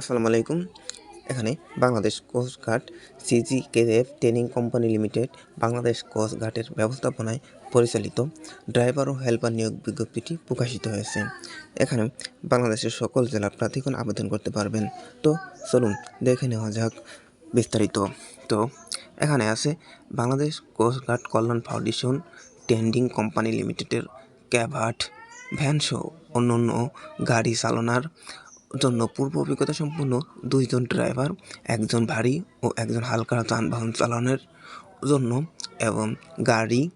আসসালামু আলাইকুম। এখানে Bangladesh coast guard, CGKF training company limited, Bangladesh coast গার্ডের ব্যবস্থাপনায় পরিচালিত ড্রাইভার ও হেল্পার নিয়োগ বিজ্ঞপ্তিটি প্রকাশিত হয়েছে। এখানে বাংলাদেশের সকল জেলার প্রার্থীগণ আবেদন করতে পারবেন। তো চলুন দেখে নেওয়া যাক বিস্তারিত। তো এখানে আছে Bangladesh coast guard Kalyan foundation trending company লিমিটেডের ক্যাভাট ভ্যানসহ অন্যান্য গাড়ি চালনার জন্য পূর্ব অভিজ্ঞতা সম্পন্ন দুইজন ড্রাইভার, একজন ভারী ও একজন হালকা যানবাহন চালানোর জন্য এবং গাড়ি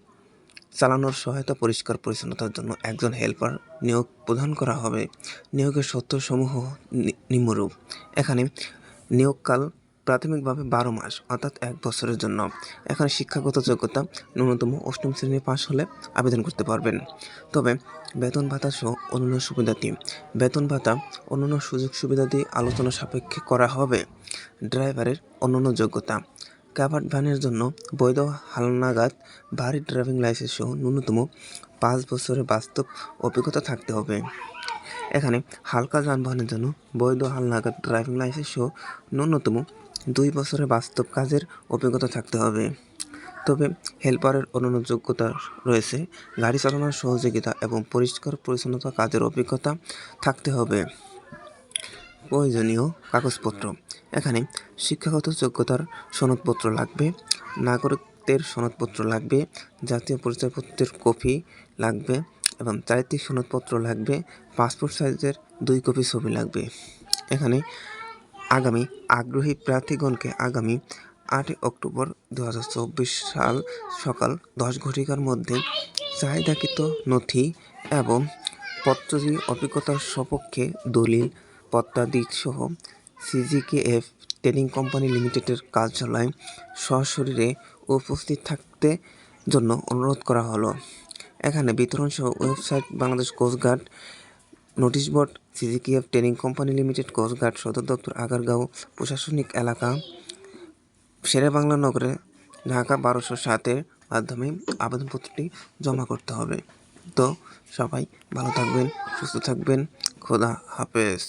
চালানোর সহায়তা, পরিষ্কার পরিচ্ছন্নতার জন্য একজন হেল্পার নিয়োগ প্রদান করা হবে। নিয়োগের নি- নিম্নরূপ। এখানে নিয়োগকাল প্রাথমিকভাবে বারো মাস, অর্থাৎ এক বছরের জন্য। এখানে শিক্ষাগত যোগ্যতা ন্যূনতম অষ্টম শ্রেণি পাশ হলে আবেদন করতে পারবেন। তবে বেতন ভাতা সহ অন্যান্য সুবিধাটি বেতন ভাতা, অন্যান্য সুযোগ সুবিধাদি আলোচনা সাপেক্ষে করা হবে। ড্রাইভারের অন্যান্য যোগ্যতা, কাভার্ড ভ্যানের জন্য বৈধ হালনাগাদ, ভারী ড্রাইভিং লাইসেন্স সহ ন্যূনতম পাঁচ বছরের বাস্তব অভিজ্ঞতা থাকতে হবে। এখানে হালকা যানবাহনের জন্য বৈধ হালনাগাদ ড্রাইভিং লাইসেন্স সহ ন্যূনতম দুই বছরের বাস্তব কাজের অভিজ্ঞতা থাকতে হবে। তবে হেল্পারের অন্যান্য যোগ্যতা রয়েছে, গাড়ি চালানোর সহযোগিতা এবং পরিষ্কার পরিচ্ছন্নতা কাজের অভিজ্ঞতা থাকতে হবে। প্রয়োজনীয় কাগজপত্র। এখানে শিক্ষাগত যোগ্যতার সনদপত্র লাগবে, নাগরিকদের সনদপত্র লাগবে, জাতীয় পরিচয়পত্রের কপি লাগবে এবং চারিত্রিক সনদপত্র লাগবে, পাসপোর্ট সাইজের দুই কপি ছবি লাগবে। এখানে আগামী আগ্রহী প্রার্থীগণকে আগামী আটই অক্টোবর দু হাজার চব্বিশ সাল সকাল দশ ঘটিকার মধ্যে চাহিদাকৃত নথি এবং পত্রটি অভিজ্ঞতার সপক্ষে দলিল পত্রাদি সহ সিজিকেএফ ট্রেনিং কোম্পানি লিমিটেডের কার্যালয়ে সশরীরে উপস্থিত থাকতে জন্য অনুরোধ করা হলো। এখানে বিতরণ সহ website Bangladesh coast guard notice board, CGKF training company limited, coast guard সদর দপ্তর, আগারগাঁও প্রশাসনিক এলাকা, শেরেবাংলা নগরে ঢাকা বারোশো সাতের মাধ্যমে আবেদনপত্রটি জমা করতে হবে। তো সবাই ভালো থাকবেন, সুস্থ থাকবেন। খোদা হাফেজ।